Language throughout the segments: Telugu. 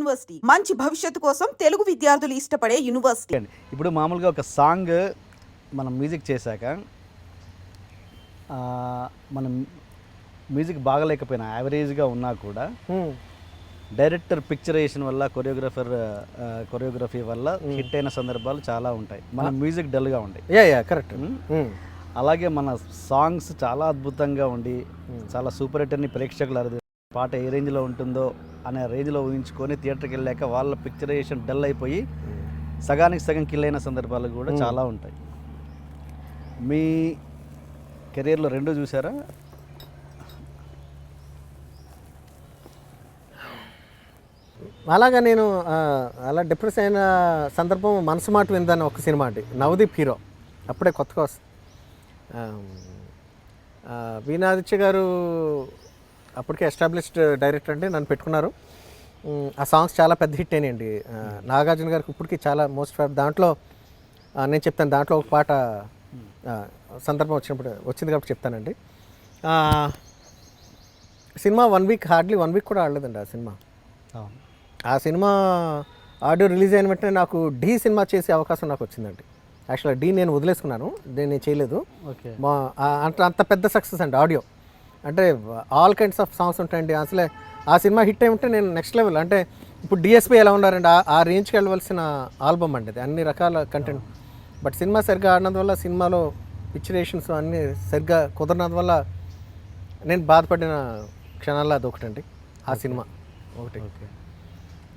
యూనివర్సిటీ. మంచి భవిష్యత్తు కోసం తెలుగు విద్యార్థులు ఇష్టపడే యూనివర్సిటీ. అండి ఇప్పుడు మామూలుగా ఒక సాంగ్ మనం మ్యూజిక్ చేశాక మనం మ్యూజిక్ బాగలేకపోయినా యావరేజ్గా ఉన్నా కూడా డైరెక్టర్ పిక్చరేషన్ వల్ల కొరియోగ్రఫర్ కొరియోగ్రఫీ వల్ల హిట్ అయిన సందర్భాలు చాలా ఉంటాయి. మన మ్యూజిక్ డల్గా ఉంటాయి యా యా కరెక్ట్. అలాగే మన సాంగ్స్ చాలా అద్భుతంగా ఉండి చాలా సూపర్ హిట్ అని ప్రేక్షకులు అరుదు పాట ఏ రేంజ్లో ఉంటుందో అనే రేంజ్లో ఊహించుకొని థియేటర్కి వెళ్ళాక వాళ్ళ పిక్చరేషన్ డల్ అయిపోయి సగానికి సగం కిల్ అయిన సందర్భాలు కూడా చాలా ఉంటాయి. మీ కెరీర్లో రెండు చూసారా? అలాగా నేను అలా డిప్రెస్ అయిన సందర్భం మనసు మాట విందని ఒక సినిమా అండి. నవదీప్ హీరో. అప్పుడే కొత్తగా వస్తుంది వీణాదిత్య గారు అప్పటికే ఎస్టాబ్లిష్డ్ డైరెక్టర్ అండి నన్ను పెట్టుకున్నారు. ఆ సాంగ్స్ చాలా పెద్ద హిట్ అయినాయండి. నాగార్జున గారికి ఇప్పటికీ చాలా మోస్ట్ ఫేవరెట్ దాంట్లో నేను చెప్తాను దాంట్లో ఒక పాట సందర్భం వచ్చినప్పుడు వచ్చింది కాబట్టి చెప్తానండి. Cinema one week hardly one week కూడా ఆడలేదండి ఆ సినిమా. ఆ సినిమా ఆడియో రిలీజ్ అయిన వెంటనే నాకు ఢీ సినిమా చేసే అవకాశం నాకు వచ్చిందండి. యాక్చువల్గా ఢీ నేను వదిలేసుకున్నాను. నేను నేను చేయలేదు. ఓకే. మా అంత అంత పెద్ద సక్సెస్ అండి ఆడియో. అంటే ఆల్ కైండ్స్ ఆఫ్ సాంగ్స్ ఉంటాయండి. అసలే ఆ సినిమా హిట్ అయి ఉంటే నేను నెక్స్ట్ లెవెల్ అంటే ఇప్పుడు డిఎస్పీ ఎలా ఉన్నారండి? ఆ- రేంజ్కి వెళ్ళవలసిన ఆల్బమ్ అండి అది అన్ని రకాల కంటెంట్ బట్ సినిమా సరిగ్గా ఆడినందువల్ల సినిమాలో పిక్చరేషన్స్ అన్నీ సరిగ్గా కుదరనందువల్ల నేను బాధపడిన క్షణాల్లో అది ఒకటండి. ఆ సినిమా ఒకటి.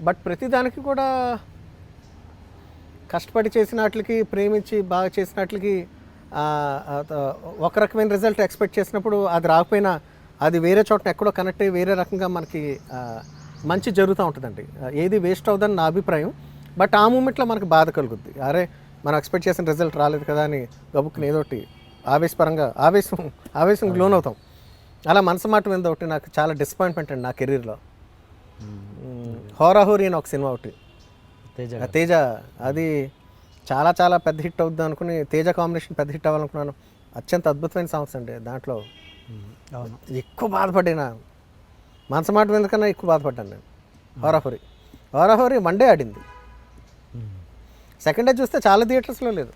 బట్ ప్రతిదానికి కూడా కష్టపడి చేసిన వాటికి ప్రేమించి బాగా చేసిన వాటికి ఒక రకమైన రిజల్ట్ ఎక్స్పెక్ట్ చేసినప్పుడు అది రాకపోయినా అది వేరే చోట ఎక్కడో కనెక్ట్ అయ్యి వేరే రకంగా మనకి మంచి జరుగుతూ ఉంటుందండి. ఏది వేస్ట్ అవుదని నా అభిప్రాయం. బట్ ఆ మూమెంట్లో మనకి బాధ కలుగుద్ది. అరే మనం ఎక్స్పెక్ట్ చేసిన రిజల్ట్ రాలేదు కదా అని గబుక్కుని ఏదోటి ఆవేశపరంగా ఆవేశం ఆవేశం లోన్ అవుతాం. అలా మనసు మాట మీద ఒకటి నాకు చాలా డిసప్పాయింట్మెంట్ అండి నా కెరీర్లో హోరాహోరీ అని ఒక సినిమా ఒకటి. తేజ తేజ అది చాలా చాలా పెద్ద హిట్ అవుద్ది అనుకుని తేజ కాంబినేషన్ పెద్ద హిట్ అవ్వాలనుకున్నాను. అత్యంత అద్భుతమైన సాంగ్స్ అండి దాంట్లో. అవును. ఎక్కువ బాధపడిన మనసు మాట మీద కన్నా ఎక్కువ బాధపడ్డాను నేను. హోరాహోరీ హోరాహోరీ వన్ డే ఆడింది. సెకండ్ డే చూస్తే చాలా థియేటర్స్లో లేదు.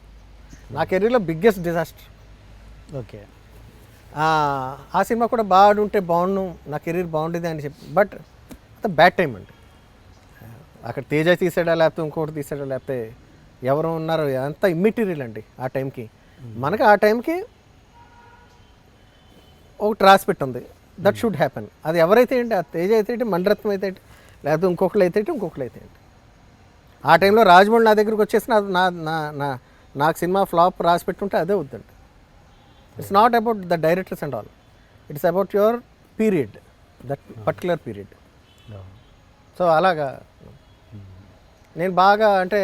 నా కెరీర్లో బిగ్గెస్ట్ డిజాస్టర్. ఓకే. ఆ సినిమా కూడా బాగా ఉంటే బాగుండు నా కెరీర్ బాగుండేది అని చెప్పి. బట్ అంత బ్యాడ్ టైం అండి. అక్కడ తేజ తీసాడా లేకపోతే ఇంకోటి తీసాడా లేకపోతే ఎవరు ఉన్నారో అంతా ఇమ్మెటీరియల్ అండి ఆ టైంకి. మనకి ఆ టైంకి ఒకటి రాసి పెట్టుంది దట్ షుడ్ హ్యాపెన్ అది ఎవరైతే ఏంటి ఆ తేజ అయితే ఏంటి మణిరత్నం అయితే ఏంటి లేకపోతే ఇంకొకళ్ళు అయితే ఏంటి ఇంకొకళ్ళు అయితే ఏంటి. ఆ టైంలో రాజమౌళి నా దగ్గరికి వచ్చేసి నా నా నా- నా నాకు సినిమా ఫ్లాప్ రాసి పెట్టుంటే అదే వద్దండి it's not about the directors and all it's about your period that particular period so అలాగా. నేను బాగా అంటే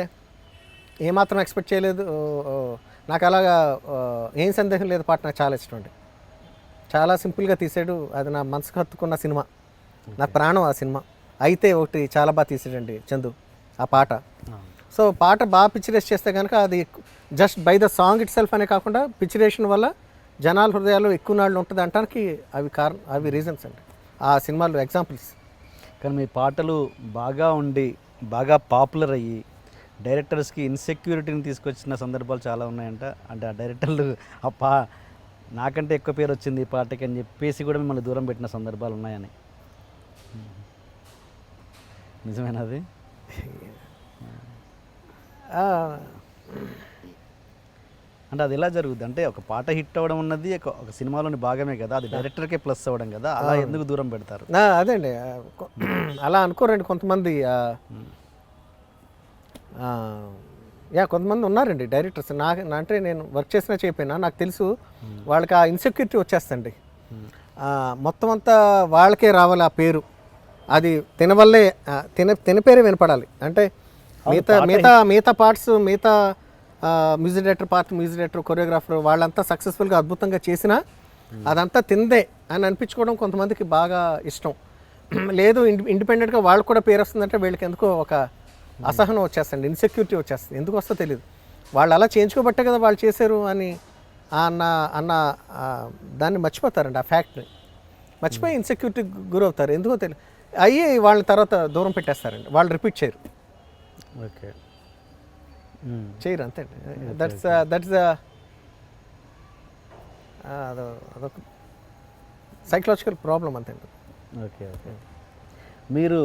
ఏమాత్రం ఎక్స్పెక్ట్ చేయలేదు. నాకు అలాగా ఏం సందేహం లేదు పాట నాకు చాలా ఇష్టం అండి. చాలా సింపుల్గా తీసాడు. అది నా మనసుకు హత్తుకున్న సినిమా. నా ప్రాణం ఆ సినిమా. అయితే ఒకటి చాలా బాగా తీసాడండి చందు ఆ పాట. సో పాట బాగా పిక్చరేస్ చేస్తే కనుక అది just by the song itself అనే కాకుండా పిక్చరేషన్ వల్ల జనాల హృదయాల్లో ఎక్కువ నాళ్ళు ఉంటుంది అంటానికి అవి కారణం అవి రీజన్స్ అండి. ఆ సినిమాలు ఎగ్జాంపుల్స్. కానీ మీ పాటలు బాగా ఉండి బాగా పాపులర్ అయ్యి డైరెక్టర్స్కి ఇన్సెక్యూరిటీని తీసుకొచ్చిన సందర్భాలు చాలా ఉన్నాయంట. అంటే ఆ డైరెక్టర్లు ఆ పా నాకంటే ఎక్కువ పేరు వచ్చింది ఈ పాటకి అని చెప్పేసి కూడా మిమ్మల్ని దూరం పెట్టిన సందర్భాలు ఉన్నాయని. నిజమేనది అంటే అది ఎలా జరుగుద్ది? అంటే ఒక పాట హిట్ అవ్వడం ఉన్నది ఒక సినిమాలోని భాగమే కదా అది డైరెక్టర్కే ప్లస్ అవ్వడం కదా అలా ఎందుకు దూరం పెడతారు? అదే అండి. అలా అనుకోరండి కొంతమంది. యా కొంతమంది ఉన్నారండి డైరెక్టర్స్. నా అంటే నేను వర్క్ చేసినా చేయకపోయినా నాకు తెలుసు వాళ్ళకి ఆ ఇన్సెక్యూరిటీ వచ్చేస్తండి. మొత్తం అంతా వాళ్ళకే రావాలి ఆ పేరు. అది తినవల్లే తిన తిన పేరే వినపడాలి. అంటే మిగతా మిగతా మిగతా పార్ట్స్ మిగతా music director part music director choreographer వాళ్ళంతా సక్సెస్ఫుల్గా అద్భుతంగా చేసినా అదంతా తిందే అని అనిపించుకోవడం కొంతమందికి బాగా ఇష్టం. లేదు ఇండి ఇండిపెండెంట్గా వాళ్ళకు కూడా పేరు వస్తుందంటే వీళ్ళకి ఎందుకో ఒక అసహనం వచ్చేస్తుంది ఇన్సెక్యూరిటీ వచ్చేస్తుంది. ఎందుకు వస్తుందో తెలియదు వాళ్ళు అలా చేయించుకోబట్టే కదా వాళ్ళు చేశారు అని అన్న అన్న దాన్ని మర్చిపోతారండి ఆ ఫ్యాక్ట్ని మర్చిపోయి ఇన్సెక్యూరిటీ గురవుతారు. ఎందుకో తెలియదు అయ్యి వాళ్ళని తర్వాత దూరం పెట్టేస్తారండి. వాళ్ళు రిపీట్ చేయరు. ఓకే. చేయరు అంతే దట్స్ దట్స్ అదో అదొక సైకలాజికల్ ప్రాబ్లం అంతే ఓకే ఓకే. మీరు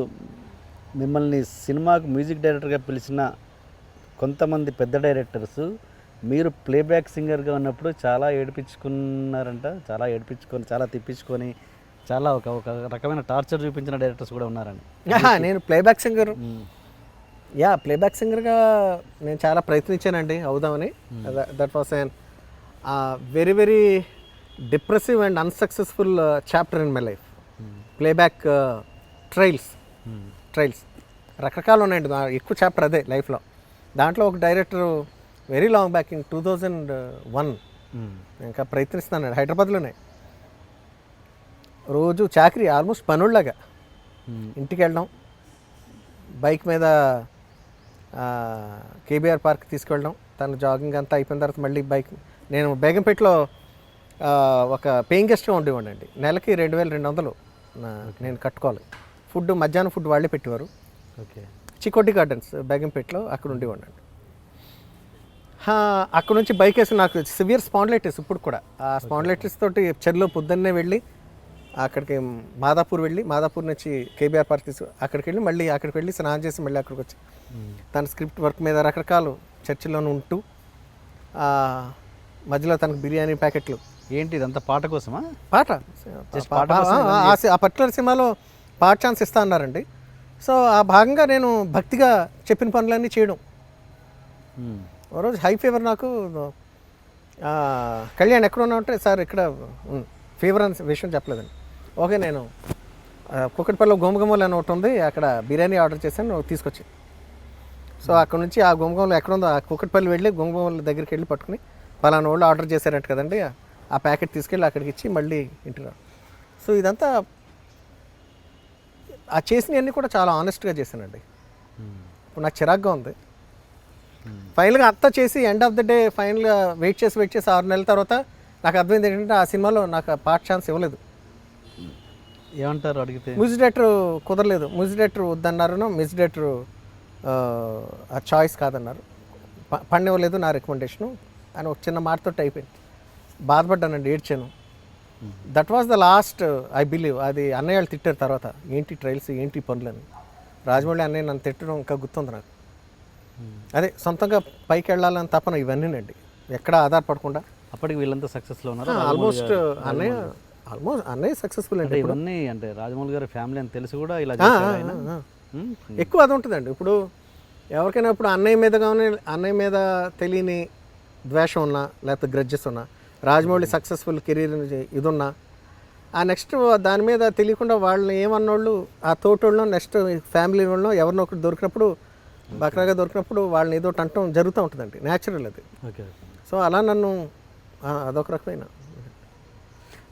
మిమ్మల్ని సినిమాకు మ్యూజిక్ డైరెక్టర్గా పిలిచిన కొంతమంది పెద్ద డైరెక్టర్స్ మీరు ప్లేబ్యాక్ సింగర్గా ఉన్నప్పుడు చాలా ఏడిపించుకున్నారంట చాలా ఏడిపించుకొని చాలా తిప్పించుకొని చాలా ఒక ఒక రకమైన టార్చర్ చూపించిన డైరెక్టర్స్ కూడా ఉన్నారని నేను ప్లేబ్యాక్ సింగర్. యా ప్లేబ్యాక్ సింగర్గా నేను చాలా ప్రయత్నించానండి అవుదామని. That was an very very depressive and unsuccessful chapter in my life. Playback trials. Trials. రకరకాలు ఉన్నాయండి ఎక్కువ చాప్టర్ అదే లైఫ్లో. దాంట్లో ఒక director very long back in two thousand one ఇంకా ప్రయత్నిస్తున్నాను హైదరాబాద్లోనే. రోజు చాకరీ ఆల్మోస్ట్ పనుల్లాగా ఇంటికి వెళ్ళడం బైక్ మీద కేబీఆర్ పార్క్ తీసుకెళ్ళడం తను జాగింగ్ అంతా అయిపోయిన తర్వాత మళ్ళీ బైక్ నేను బేగంపేటలో ఒక పేయింగ్ గెస్ట్గా ఉండేవాడిని అండి. నెలకి రెండు వేల రెండు వందలు నేను కట్టుకోవాలి. ఫుడ్ మధ్యాహ్నం ఫుడ్ వాళ్ళే పెట్టేవారు ఓకే చికోటి గార్డెన్స్ బేగంపేటలో అక్కడ ఉండేవాడిని అండి అక్కడ నుంచి బైక్ వేసి నాకు సివియర్ స్పాండ్లైటిస్ ఇప్పుడు కూడా ఆ స్పాండ్లైటిస్ తోటి చెరులో పొద్దున్నే వెళ్ళి అక్కడికి మాదాపూర్ వెళ్ళి మాదాపూర్ నుంచి కేబీఆర్ పార్క్ అక్కడికి వెళ్ళి మళ్ళీ అక్కడికి వెళ్ళి స్నానం చేసి మళ్ళీ అక్కడికి వచ్చి తన స్క్రిప్ట్ వర్క్ మీద రకరకాలు చర్చిలోనే ఉంటూ మధ్యలో తనకు బిర్యానీ ప్యాకెట్లు ఏంటి ఇదంతా పాట కోసమా పాట ఆ పర్టికులర్ సినిమాలో పార్ట్ ఛాన్స్ ఇస్తా అన్నారండి. సో ఆ భాగంగా నేను భక్తిగా చెప్పిన పనులన్నీ చేయడం. మ్మ్. ఓ రోజు హై ఫీవర్ నాకు కళ్యాణ్ ఎక్కడ ఉన్నా అంటే సార్ ఇక్కడ ఫీవర్ అని విషయం చెప్పలేదండి. ఓకే నేను ఆ, కుక్కటిపల్లిలో గోమగమ్మలు అని ఒకటి ఉంది అక్కడ బిర్యానీ ఆర్డర్ చేశాను తీసుకొచ్చి. సో అక్కడ నుంచి ఆ గోమగమ్మలు ఎక్కడ ఉందో ఆ కుక్కటిపల్లి వెళ్ళి గోమగమ్మల దగ్గరికి వెళ్ళి పట్టుకుని పలానా వాళ్ళు ఆర్డర్ చేశారంట కదండి ఆ ప్యాకెట్ తీసుకెళ్ళి అక్కడికి ఇచ్చి మళ్ళీ ఇంటికి సో ఇదంతా ఆ చేసినవన్నీ కూడా చాలా ఆనెస్ట్గా చేశానండి. ఇప్పుడు నాకు చిరాగ్గా ఉంది. ఫైనల్గా అంతా చేసి ఎండ్ ఆఫ్ ద డే ఫైనల్గా వెయిట్ చేసి వెయిట్ చేసి ఆరు నెలల తర్వాత నాకు అర్థమైంది ఏంటంటే ఆ సినిమాలో నాకు పార్ట్ ఛాన్స్ ఇవ్వలేదు. ఏమంటారు అడిగితే? మ్యూజిక్ డైరెక్టర్ కుదరలేదు. మ్యూజిక్ డైరెక్టర్ వద్దన్నారు మ్యూజిక్ డైరెక్టర్ ఆ చాయిస్ కాదన్నారు. ప- పనివ్వలేదు నా రికమెండేషను అని ఒక చిన్న మాటతో అయిపోయింది. బాధపడ్డానండి ఏడ్చాను. That was the last I believe. అది అన్నయ్య వాళ్ళు తిట్టారు తర్వాత. ఏంటి ట్రైల్స్ ఏంటి పనులని? రాజమౌళి అన్నయ్య నన్ను తిట్టడం ఇంకా గుర్తుంది నాకు. అదే సొంతంగా పైకి వెళ్ళాలని తపన ఇవన్నీనండి. ఎక్కడ ఆధారపడకుండా అప్పటికి వీళ్ళంతా సక్సెస్లో ఉన్నారు? ఆల్మోస్ట్ అన్నయ్య ఆల్మోస్ట్ అన్నయ్య సక్సెస్ఫుల్ అంటే అండి ఇవన్నీ అంటే రాజమౌళి గారి ఫ్యామిలీ అని తెలిసి కూడా ఇలా. ఎక్కువ అది ఉంటుందండి. ఇప్పుడు ఎవరికైనా ఇప్పుడు అన్నయ్య మీద కానీ అన్నయ్య మీద తెలియని ద్వేషం ఉన్నా లేకపోతే గ్రడ్జెస్ ఉన్నా రాజమౌళి సక్సెస్ఫుల్ కెరీర్ ఇది ఉన్నా ఆ నెక్స్ట్ దాని మీద తెలియకుండా వాళ్ళని ఏమన్నోళ్ళు ఆ తోటోళ్ళు నెక్స్ట్ ఫ్యామిలీ వాళ్ళు ఎవరినో ఒకటి దొరికినప్పుడు బక్రాగా దొరికినప్పుడు వాళ్ళని ఏదో అంటం జరుగుతూ ఉంటుందండి. న్యాచురల్ అది. సో అలా నన్ను అదొక రకమైన.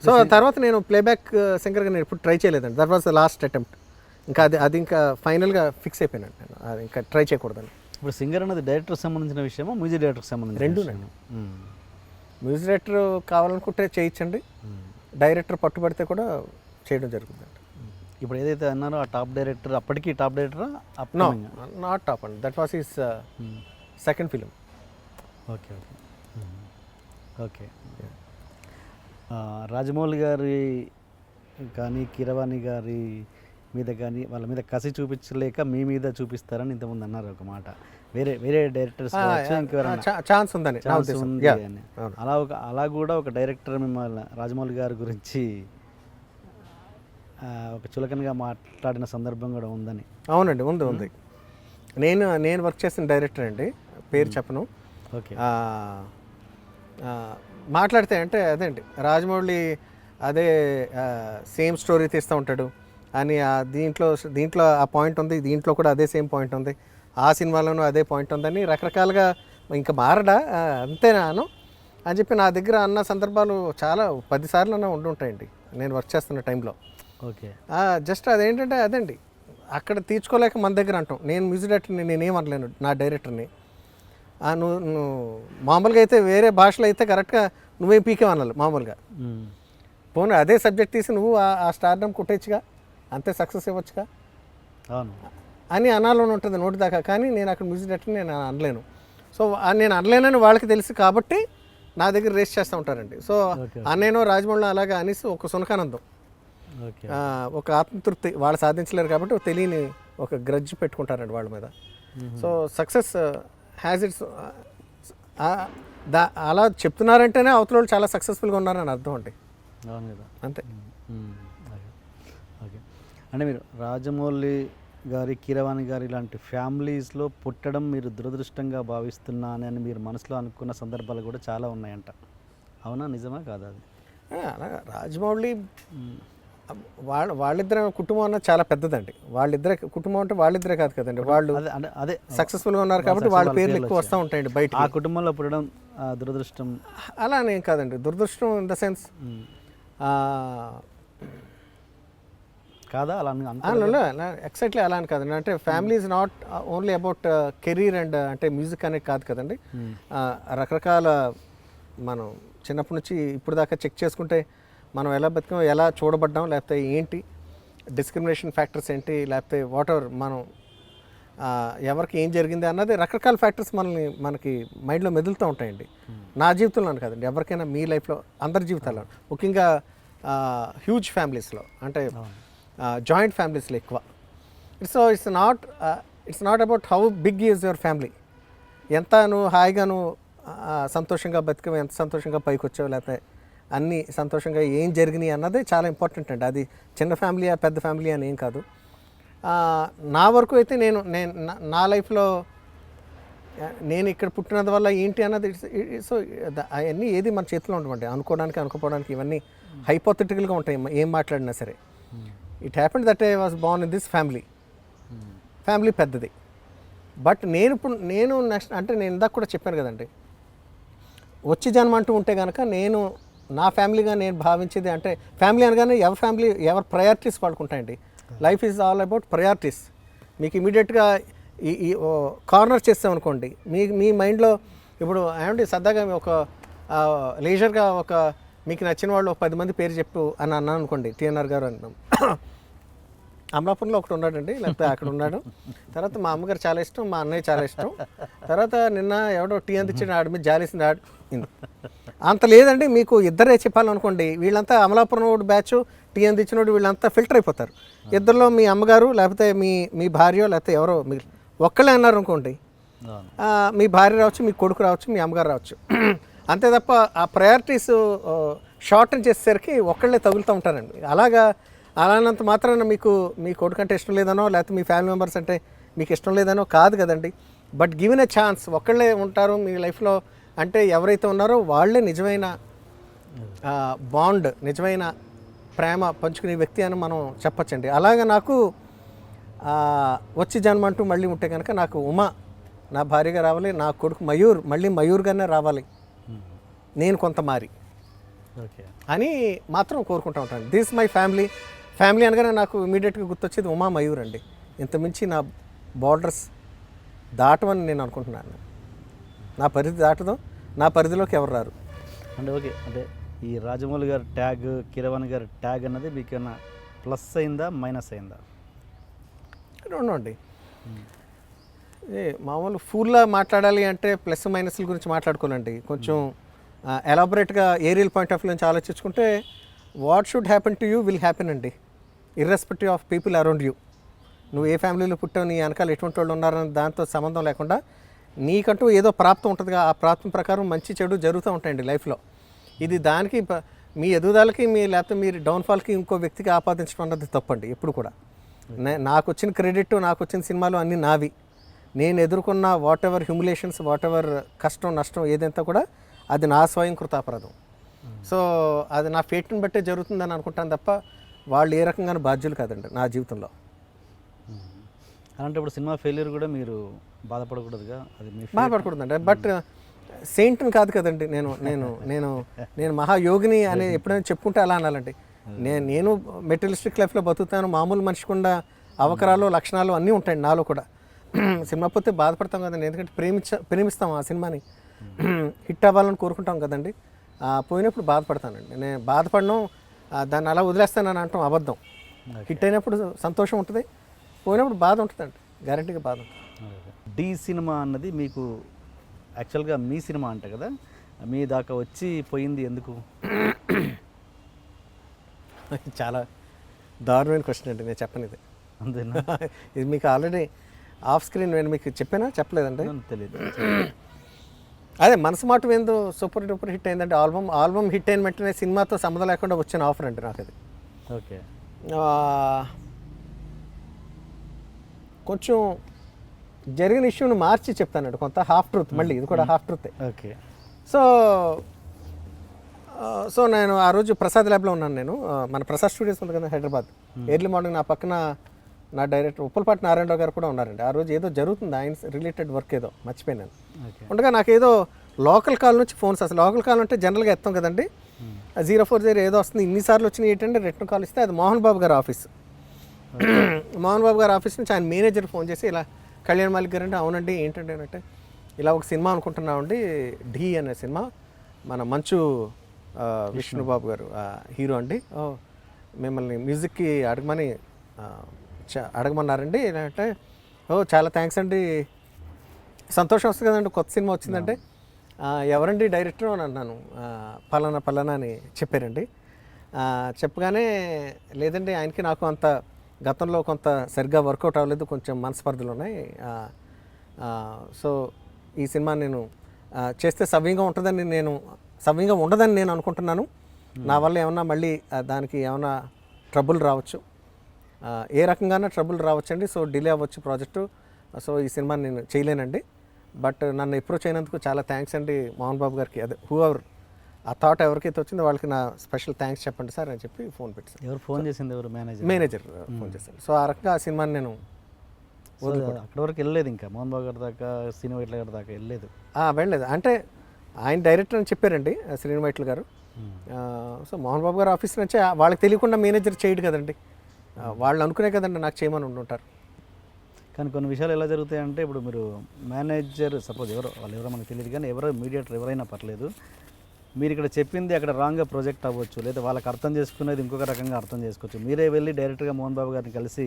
సో తర్వాత నేను ప్లేబ్యాక్ సింగర్గా నేను ఎప్పుడు ట్రై చేయలేదండి. That was the last attempt ఇంకా అది అది ఇంకా ఫైనల్గా ఫిక్స్ అయిపోయినాను నేను. అది ఇంకా ట్రై చేయకూడదని. ఇప్పుడు సింగర్ అనేది డైరెక్టర్ సంబంధించిన విషయమా మ్యూజిక్ డైరెక్టర్కి సంబంధించిన రెండూనండి. మ్యూజిక్ డైరెక్టర్ కావాలనుకుంటే చేయించండి. డైరెక్టర్ పట్టుబడితే కూడా చేయడం జరుగుతుందండి ఇప్పుడు ఏదైతే అన్నారో ఆ టాప్ డైరెక్టర్ అప్పటికి టాప్ డైరెక్టరా నో నాట్ టాప్ అండి that was is second film okay okay. Okay Rajamouli గారి కానీ కిరవాణి గారి మీద కానీ వాళ్ళ మీద కసి చూపించలేక మీ మీద చూపిస్తారని ఇంతకుముందు అన్నారు ఒక మాట. వేరే వేరే డైరెక్టర్స్ ఛాన్స్ ఉందని. అలా ఒక అలా కూడా ఒక డైరెక్టర్ మిమ్మల్ని రాజమౌళి గారి గురించి ఒక చులకనగా మాట్లాడిన సందర్భం కూడా ఉందని. అవునండి ఉంది ఉంది. నేను నేను వర్క్ చేసిన డైరెక్టర్ అండి పేరు చెప్పను. ఓకే. మాట్లాడితే అంటే అదే అండి రాజమౌళి అదే సేమ్ స్టోరీ తీస్తూ ఉంటాడు. అని దీంట్లో దీంట్లో ఆ పాయింట్ ఉంది దీంట్లో కూడా అదే సేమ్ పాయింట్ ఉంది. ఆ సినిమాలోనూ అదే పాయింట్ ఉందని రకరకాలుగా ఇంకా మారడా? అంతేనాను అని? చెప్పి నా దగ్గర అన్న సందర్భాలు చాలా పదిసార్లు ఉండుంటాయండి నేను వర్క్ చేస్తున్న టైంలో. ఓకే. జస్ట్ అదేంటంటే అదండి. అక్కడ తీర్చుకోలేక మన దగ్గర అంటాం. నేను మ్యూజిక్ డైరెక్టర్ని నేనేమనలేను నా డైరెక్టర్ని. నువ్వు నువ్వు మామూలుగా అయితే వేరే భాషలో అయితే కరెక్ట్గా నువ్వేం పీకేమనాలి మామూలుగా. మ్మ్. పోనీ అదే సబ్జెక్ట్ తీసి నువ్వు ఆ- ఆ స్టార్డమ్ కుట్టేచ్చుగా అంతే సక్సెస్ ఇవ్వచ్చుగా అవును. అని అనాలని ఉంటుంది నోటి దాకా. కానీ నేను అక్కడ మ్యూజిక్ డైరెక్టర్ నేను అనలేను. సో నేను అనలేనని వాళ్ళకి తెలుసు కాబట్టి నా దగ్గర రేస్ చేస్తూ ఉంటారండి. సో. అన్నేనో రాజమౌళిలో అలాగా అనేసి ఒక సునకానందం. ఒక ఆత్మతృప్తి వాళ్ళు సాధించలేరు కాబట్టి తెలియని ఒక గ్రడ్జ్ పెట్టుకుంటారండి వాళ్ళ మీద. సో సక్సెస్ హ్యాజ్ ఇట్స్ దా అలా చెప్తున్నారంటేనే అవతల వాళ్ళు చాలా సక్సెస్ఫుల్గా ఉన్నారని అర్థం అండి. అంతే. అంటే మీరు రాజమౌళి గారి కీరవాణి గారి ఇలాంటి ఫ్యామిలీస్లో పుట్టడం మీరు దురదృష్టంగా భావిస్తున్నాను అని మీరు మనసులో అనుకున్న సందర్భాలు కూడా చాలా ఉన్నాయంట. అవునా? నిజమా? కాదా అది? అలాగా. రాజమౌళి వాళ్ళ వాళ్ళిద్దరే కుటుంబం అన్నది చాలా పెద్దదండి. వాళ్ళిద్దరే కుటుంబం అంటే వాళ్ళిద్దరే కాదు కదండి. వాళ్ళు అదే సక్సెస్ఫుల్గా ఉన్నారు కాబట్టి వాళ్ళ పేర్లు ఎక్కువ వస్తూ ఉంటాయండి బయట ఆ కుటుంబంలో పుట్టడం దురదృష్టం? అలా అనేం కాదండి. దురదృష్టం ఇన్ ద సెన్స్. కాదా? అలా ఎక్సైట్లీ అలా అని కాదండి. అంటే family is not only about career and అంటే మ్యూజిక్ అనేది కాదు కదండి. ఆ, రకరకాల మనం చిన్నప్పటి నుంచి ఇప్పుడు దాకా చెక్ చేసుకుంటే మనం ఎలా బతికాం ఎలా చూడబడ్డాం లేకపోతే ఏంటి డిస్క్రిమినేషన్ ఫ్యాక్టర్స్ ఏంటి లేకపోతే వాట్ ఎవర్ మనం ఎవరికి ఏం జరిగింది అన్నది రకరకాల ఫ్యాక్టర్స్ మనల్ని మనకి మైండ్లో మెదులుతూ ఉంటాయండి. నా జీవితంలో అని కాదండి ఎవరికైనా మీ లైఫ్లో అందరి జీవితాల్లో. ముఖ్యంగా హ్యూజ్ ఫ్యామిలీస్లో అంటే జాయింట్ ఫ్యామిలీస్లో ఎక్కువ so it's not it's not about how big is your family ఎంత నువ్వు హాయిగా నువ్వు సంతోషంగా బతికావు ఎంత సంతోషంగా పైకి వచ్చావు లేకపోతే అన్నీ సంతోషంగా ఏం జరిగినాయి అన్నది చాలా ఇంపార్టెంట్ అండి. అది చిన్న ఫ్యామిలీ పెద్ద ఫ్యామిలీ అని ఏం కాదు. నా వరకు అయితే నేను నేను నా- నా లైఫ్లో నేను ఇక్కడ పుట్టినందు వల్ల ఏంటి అన్నది సో అవన్నీ ఏది మన చేతిలో ఉండమండి అనుకోవడానికి అనుకోపోవడానికి ఇవన్నీ హైపోథెటికల్గా ఉంటాయి. ఏం మాట్లాడినా సరే. It happened that I was born in this family family పెద్దది. బట్ నేను ఇప్పుడు నేను నెక్స్ట్ అంటే నేను ఇందాక కూడా చెప్పాను కదండి. వచ్చి జన్మ అంటూ ఉంటే కనుక నేను నా ఫ్యామిలీగా నేను భావించేది అంటే ఫ్యామిలీ అనగానే ఎవరి ఫ్యామిలీ ఎవరి priorities వాళ్ళకుంటాయండి life is all about priorities మీకు ఇమీడియట్గా ఈ ఈ కార్నర్ చేస్తామనుకోండి. మీ మీ మైండ్లో ఇప్పుడు ఏమంటే సరదాగా ఒక లేజర్గా ఒక మీకు నచ్చిన వాళ్ళు ఒక పది మంది పేరు చెప్పు అని అన్నాను అనుకోండి టిఎన్ఆర్ గారు అన్నాం. అమలాపురంలో ఒకటి ఉన్నాడండి లేకపోతే అక్కడ ఉన్నాడు. తర్వాత మా అమ్మగారు చాలా ఇష్టం మా అన్నయ్య చాలా ఇష్టం. తర్వాత నిన్న ఎవడో టీ అందించిన ఆడి మీద జాలేసింది ఆడు. అంత లేదండి మీకు ఇద్దరే చెప్పాలనుకోండి వీళ్ళంతా అమలాపురం బ్యాచ్ టీ అందించినోడు వీళ్ళంతా ఫిల్టర్ అయిపోతారు. ఇద్దరిలో మీ అమ్మగారు లేకపోతే మీ మీ భార్య లేకపోతే ఎవరో మీరు ఒక్కళ్ళే అన్నారు అనుకోండి మీ భార్య రావచ్చు మీ కొడుకు రావచ్చు మీ అమ్మగారు రావచ్చు. అంతే తప్ప ఆ ప్రయారిటీస్ షార్టన్ చేసేసరికి ఒక్కళ్ళే తగులుతూ ఉంటారండి. అలాగా అలానంత మాత్రాన మీకు మీ కొడుకు అంటే ఇష్టం లేదనో లేకపోతే మీ ఫ్యామిలీ మెంబర్స్ అంటే మీకు ఇష్టం లేదనో కాదు కదండి. బట్ గివెన్ ఎ ఛాన్స్ ఒక్కళ్ళే ఉంటారు మీ లైఫ్లో అంటే ఎవరైతే ఉన్నారో వాళ్ళే నిజమైన బాండ్ నిజమైన ప్రేమ పంచుకునే వ్యక్తి అని మనం చెప్పచ్చండి. అలాగా నాకు వచ్చి జన్మ అంటూ మళ్ళీ ఉంటే కనుక నాకు ఉమా నా భార్యగా రావాలి నా కొడుకు మయూర్ మళ్ళీ మయూర్గానే రావాలి. నేను కొంత మారి. ఓకే. అని మాత్రం కోరుకుంటూ ఉంటాను. దిస్ మై ఫ్యామిలీ ఫ్యామిలీ అనగానే నాకు ఇమీడియట్గా గుర్తొచ్చేది ఉమా మయూర్ అండి. ఇంతమించి నా బార్డర్స్ దాటమని నేను అనుకుంటున్నాను. నా పరిధి దాటదు. నా పరిధిలోకి ఎవరు రారు. అంటే ఓకే. అంటే ఈ రాజమౌళి గారి ట్యాగ్ కిరవాణి గారి ట్యాగ్ అన్నది మీకు ఏమైనా ప్లస్ అయిందా? మైనస్ అయిందా రెండు అండి. ఏ మామూలు ఫూల్లా మాట్లాడాలి అంటే ప్లస్ మైనస్ల గురించి మాట్లాడుకోనండి. కొంచెం ఎలాబొరేట్గా ఏరియల్ పాయింట్ ఆఫ్ వ్యూ నుంచి ఆలోచించుకుంటే what should happen to you will happen అండి. Irrespective of people around you నువ్వు ఏ ఫ్యామిలీలో పుట్టావు నీ వెనకాల ఎటువంటి వాళ్ళు ఉన్నారని దాంతో సంబంధం లేకుండా నీకంటూ ఏదో ప్రాప్తం ఉంటుందిగా. ఆ ప్రాప్తం ప్రకారం మంచి చెడు జరుగుతూ ఉంటాయండి లైఫ్లో. ఇది దానికి మీ ఎదుగుదలకి మీ లేకపోతే మీరు డౌన్ఫాల్కి ఇంకో వ్యక్తికి ఆపాదించడం అన్నది తప్పండి ఎప్పుడు కూడా. నే- నాకు వచ్చిన క్రెడిట్ నాకు వచ్చిన సినిమాలు అన్నీ నావి. నేను ఎదుర్కొన్న whatever humiliations whatever కష్టం నష్టం ఏదంతా కూడా అది నా స్వయం కృతాపరాధం. సో అది నా ఫేట్ని బట్టే జరుగుతుందని అనుకుంటాను తప్ప వాళ్ళు ఏ రకంగానూ బాధ్యులు కాదండి నా జీవితంలో. అలాంటప్పుడు సినిమా ఫెయిల్యూర్ కూడా మీరు బాధపడకూడదుగా? అది బాధపడకూడదండి. బట్ సెయింట్ని కాదు కదండి నేను నేను నేను నేను మహాయోగిని అని ఎప్పుడైనా చెప్పుకుంటే అలా అనాలండి. నేను నేను మెటీరియలిస్టిక్ లైఫ్లో బతుకుతాను మామూలు మనిషికుండా అవకరాలు లక్షణాలు అన్నీ ఉంటాయండి నాలో కూడా. సినిమా పోతే బాధపడతాం కదండి. ఎందుకంటే ప్రేమించ ప్రేమిస్తాం ఆ సినిమాని. హిట్ అవ్వాలని కోరుకుంటాం కదండి. పోయినప్పుడు బాధపడతానండి. నేను బాధపడడం దాన్ని అలా వదిలేస్తానని అంటాం అబద్ధం. హిట్ అయినప్పుడు సంతోషం ఉంటుంది పోయినప్పుడు బాధ ఉంటుందండి. గ్యారంటీగా బాధ ఉంటుంది. డి సినిమా అన్నది మీకు యాక్చువల్గా మీ సినిమా అంట కదా? మీ దాకా వచ్చి పోయింది ఎందుకు? చాలా దారుణమైన క్వశ్చన్ అండి నేను చెప్పను ఇది అంతేనా? ఇది మీకు ఆల్రెడీ ఆఫ్ స్క్రీన్ నేను మీకు చెప్పానా? చెప్పలేదండి. తెలియదు అదే మనసు మాట ఏందో సూపర్ డూపర్ హిట్ అయిందంటే ఆల్బమ్ ఆల్బమ్ హిట్ అయిన వెంటనే సినిమాతో సంబంధం లేకుండా వచ్చిన ఆఫర్ అండి నాకు అది. ఓకే. కొంచెం జరిగిన ఇష్యూని మార్చి చెప్తానండి కొంత హాఫ్ ట్రూత్ మళ్ళీ ఇది కూడా హాఫ్ ట్రూతే ఓకే. సో సో నేను ఆ రోజు ప్రసాద్ ల్యాబ్లో ఉన్నాను నేను మన ప్రసాద్ స్టూడియోస్ ఉంది కదా హైదరాబాద్. ఎర్లీ మార్నింగ్ నా పక్కన నా డైరెక్టర్ ఉప్పలపాటి నారాయణరావు గారు కూడా ఉన్నారండి. ఆ రోజు ఏదో జరుగుతుంది ఆయన రిలేటెడ్ వర్క్ ఏదో మర్చిపోయినాను ఉండగా నాకేదో లోకల్ కాల్ నుంచి ఫోన్స్ అసలు లోకల్ కాల్ అంటే జనరల్గా ఎత్తాం కదండి. జీరో ఫోర్ జీరో ఏదో వస్తుంది. ఇన్నిసార్లు వచ్చినాయి ఏంటంటే రిటర్న్ కాల్ ఇస్తే అది మోహన్ బాబు గారి ఆఫీస్. మోహన్ బాబు గారి ఆఫీస్ నుంచి ఆయన మేనేజర్ ఫోన్ చేసి ఇలా కళ్యాణ్ మాలిక్ గారు అంటే అవునండి ఏంటంటే అంటే ఇలా ఒక సినిమా అనుకుంటున్నామండి. ఢీ అనే సినిమా. మన మంచు విష్ణుబాబు గారు హీరో అండి. మిమ్మల్ని మ్యూజిక్కి అడగమని అడగమన్నారండి. అంటే ఓ చాలా థ్యాంక్స్ అండి. సంతోషం వస్తుంది కదండి. కొత్త సినిమా వచ్చిందంటే. "ఆ, ఎవరండి డైరెక్టర్ అని అన్నాను. "ఆ, పలానా పలానా అని చెప్పారండి. చెప్పగానే లేదండి ఆయనకి నాకు అంత గతంలో కొంత సరిగ్గా వర్కౌట్ అవ్వలేదు. కొంచెం మనస్పర్ధలు ఉన్నాయి. సో ఈ సినిమా నేను చేస్తే సవ్యంగా ఉంటుందని నేను సవ్యంగా ఉండదని నేను అనుకుంటున్నాను. నా వల్ల ఏమన్నా మళ్ళీ దానికి ఏమన్నా ట్రబుల్ రావచ్చు. ఏ రకంగానే ట్రబుల్ రావచ్చండి. సో డిలే అవ్వచ్చు ప్రాజెక్టు సో ఈ సినిమా నేను చేయలేనండి. బట్ నన్ను అప్రోచ్ అయినందుకు చాలా థ్యాంక్స్ అండి మోహన్ బాబు గారికి. అదే హూ ఎవర్ ఆ థాట్ ఎవరికైతే వచ్చిందో వాళ్ళకి నా స్పెషల్ థ్యాంక్స్ చెప్పండి సార్ అని చెప్పి ఫోన్ పెట్టాను. ఎవరు ఫోన్ చేసింది ఎవరు? మేనేజర్ మేనేజర్ ఫోన్ చేశాను సో ఆ రకంగా ఆ సినిమాని నేను అక్కడ వరకు వెళ్ళలేదు ఇంకా. మోహన్ బాబు గారి దాకా సినిమా ఇట్ల గారి దాకా వెళ్ళలేదు. ఆ, వెళ్ళలేదు. అంటే ఆయన డైరెక్టర్ అని చెప్పారండి శ్రీనివైట్ల గారు. ఆ, సో మోహన్ బాబు గారు ఆఫీస్ నుంచి వాళ్ళకి తెలియకుండా మేనేజర్ చేయడు కదండి. వాళ్ళు అనుకునే కదండి నాకు చేయమని ఉండుంటారు. కానీ కొన్ని విషయాలు ఎలా జరుగుతాయంటే ఇప్పుడు మీరు మేనేజర్ సపోజ్ ఎవరో వాళ్ళు ఎవరో మనకు తెలియదు కానీ ఎవరో మీడియేటర్ ఎవరైనా పర్లేదు. మీరు ఇక్కడ చెప్పింది అక్కడ రాంగ్గా ప్రొజెక్ట్ అవ్వచ్చు లేదా వాళ్ళకి అర్థం చేసుకునేది ఇంకొక రకంగా అర్థం చేసుకోవచ్చు. మీరే వెళ్ళి డైరెక్ట్గా మోహన్ బాబు గారిని కలిసి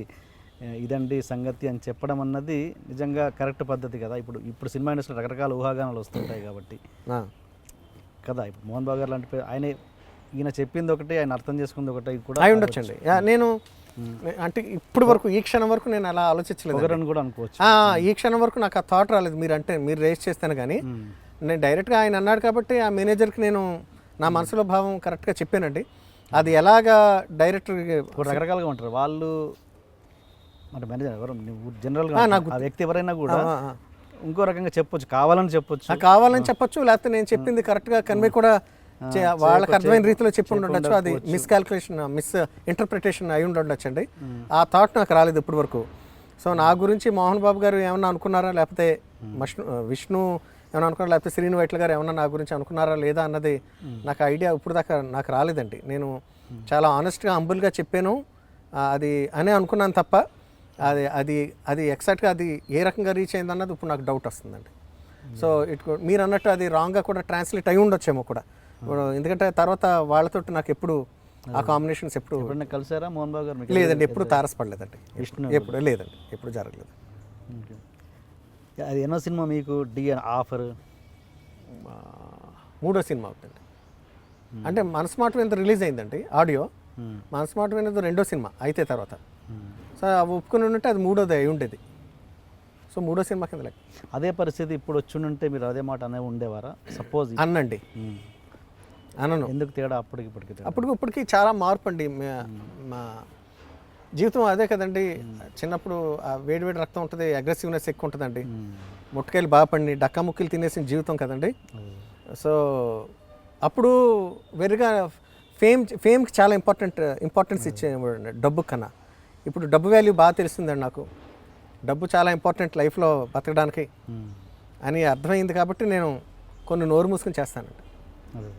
"ఏ, ఇదండి సంగతి అని చెప్పడం అన్నది నిజంగా కరెక్ట్ పద్ధతి కదా. ఇప్పుడు ఇప్పుడు సినిమా ఇండస్ట్రీలో రకరకాల ఊహాగానాలు వస్తుంటాయి కాబట్టి. కదా ఇప్పుడు మోహన్ బాబు గారు లాంటి ఆయన ఈయన చెప్పింది ఒకటి ఆయన అర్థం చేసుకుంది ఒకటి కూడా అయి ఉండొచ్చండి. నేను అంటే ఇప్పుడు వరకు ఈ క్షణం వరకు నేను అలా ఆలోచించలేదు కూడా అనుకోవచ్చు. ఈ క్షణం వరకు నాకు ఆ థాట్ రాలేదు. మీరు అంటే మీరు రేస్ చేస్తాను కానీ నేను డైరెక్ట్గా ఆయన అన్నాడు కాబట్టి ఆ మేనేజర్కి నేను నా మనసులో భావం కరెక్ట్గా చెప్పానండి. అది ఎలాగా డైరెక్టర్ రకరకాలుగా ఉంటారు. వాళ్ళు అంటే మేనేజర్ ఎవరు? నువ్వు జనరల్గా. నాకు వ్యక్తి ఎవరైనా కూడా. ఇంకో రకంగా చెప్పొచ్చు. కావాలని చెప్పొచ్చు. కావాలని చెప్పొచ్చు. లేకపోతే నేను చెప్పింది కరెక్ట్గా కన్వే కూడా వాళ్ళకి అర్థమైన రీతిలో చెప్పి ఉండొచ్చు. అది మిస్ క్యాల్కులేషన్ మిస్ ఇంటర్ప్రిటేషన్ అయి ఉండొచ్చు అండి ఆ థాట్ నాకు రాలేదు ఇప్పటి వరకు. సో నా గురించి మోహన్ బాబు గారు ఏమన్నా అనుకున్నారా? లేకపోతే మష్ణు విష్ణు ఏమన్నా అనుకున్నారా? లేకపోతే శ్రీను వైట్ల గారు ఏమన్నా నా గురించి అనుకున్నారా లేదా అన్నది నాకు ఐడియా ఇప్పుడు దాకా నాకు రాలేదండి. నేను చాలా ఆనెస్ట్గా అంబుల్గా చెప్పాను. అది అనే అనుకున్నాను తప్ప అది అది అది ఎగ్జాక్ట్గా అది ఏ రకంగా రీచ్ అయింది అన్నది ఇప్పుడు నాకు డౌట్ వస్తుందండి. సో ఇట్ మీరు అన్నట్టు అది రాంగ్గా కూడా ట్రాన్స్లేట్ అయి ఉండొచ్చేమో కూడా. ఎందుకంటే తర్వాత వాళ్ళతో నాకు ఎప్పుడు ఆ కాంబినేషన్స్ ఎప్పుడు కలిసారా? మోహన్ బాబు గారు లేదండి ఎప్పుడు తారసపడలేదండి. విష్ణు ఎప్పుడు లేదండి ఎప్పుడు జరగలేదు. అది ఎన్నో సినిమా మీకు డి ఆఫర్? మూడో సినిమా అవుతుంది అంటే మనసు మాట వినదు రిలీజ్ అయిందండి ఆడియో. మనసు మాట వినదు రెండో సినిమా అయితే తర్వాత. సో అవి ఒప్పుకుని ఉంటే అది మూడోది అయి ఉండేది. సో మూడో సినిమా కింద అదే పరిస్థితి ఇప్పుడు వచ్చుంటే మీరు అదే మాట అనే ఉండేవారా? సపోజ్ అన్నండి. అనను ఎందుకు తేడా అప్పటికి ఇప్పటికి అప్పుడు ఇప్పటికి చాలా మార్పు అండి. మే- జీవితం అదే కదండి. చిన్నప్పుడు ఆ వేడి వేడి రక్తం ఉంటుంది అగ్రెసివ్నెస్ ఎక్కువ ఉంటుందండి. ముట్టకాయలు బాగా పండి డక్కా ముక్కలు తినేసిన జీవితం కదండి. సో అప్పుడు వెరిగా ఫేమ్ ఫేమ్కి చాలా ఇంపార్టెంట్ ఇంపార్టెన్స్ ఇచ్చేవాడు డబ్బు కన్నా. ఇప్పుడు డబ్బు వాల్యూ బాగా తెలుస్తుందండి నాకు. డబ్బు చాలా ఇంపార్టెంట్ లైఫ్లో బతకడానికి అని అర్థమైంది కాబట్టి నేను కొన్ని నోరు మూసుకొని చేస్తానండి.